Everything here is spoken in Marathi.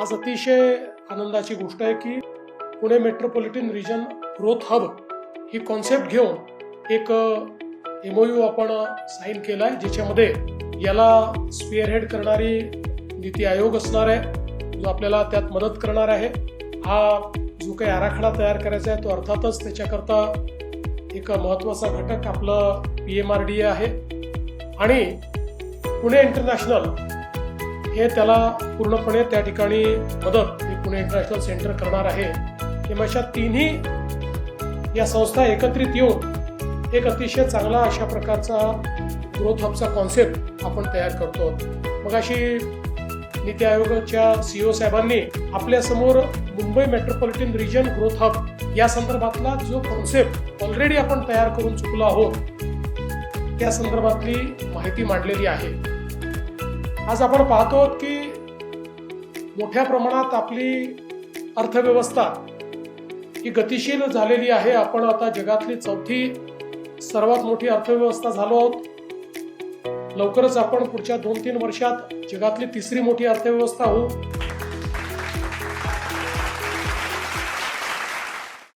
आज अतिशय आनंदाची गोष्ट आहे की Pune metropolitan region growth hub ही कॉन्सेप्ट घेऊन एक एमओयू आपण साईन केला आहे ज्याच्यामध्ये याला स्पिअरहेड करणारी नीती आयोग असणार आहे जो आपल्याला त्यात मदत करणार आहे. हा जो काही आराखडा तयार करायचा आहे तो अर्थातच त्याच्याकरता एक महत्त्वाचा घटक आपलं पी एम आर डी आहे. आणि पुणे इंटरनॅशनल हे त्याला पूर्णपणे त्या ठिकाणी मदत हे पुणे इंटरनॅशनल सेंटर करणार आहे. किंवा अशा तिन्ही या संस्था एकत्रित येऊन एक अतिशय चांगला अशा प्रकारचा ग्रोथ हबचा कॉन्सेप्ट आपण तयार करतो. मग अशी नीती आयोगाच्या सीईओ साहेबांनी आपल्यासमोर Mumbai metropolitan region growth hub या संदर्भातला जो कॉन्सेप्ट ऑलरेडी आपण तयार करून चुकलो आहोत त्या संदर्भातली माहिती मांडलेली आहे. आज आपण पाहतो की मोठ्या प्रमाणात आपली अर्थव्यवस्था ही गतिशील झालेली आहे. आपण आता जगातली चौथी सर्वात मोठी अर्थव्यवस्था झालो आहोत. लवकरच आपण पुढच्या दोन तीन वर्षात जगातली तिसरी मोठी अर्थव्यवस्था होऊ.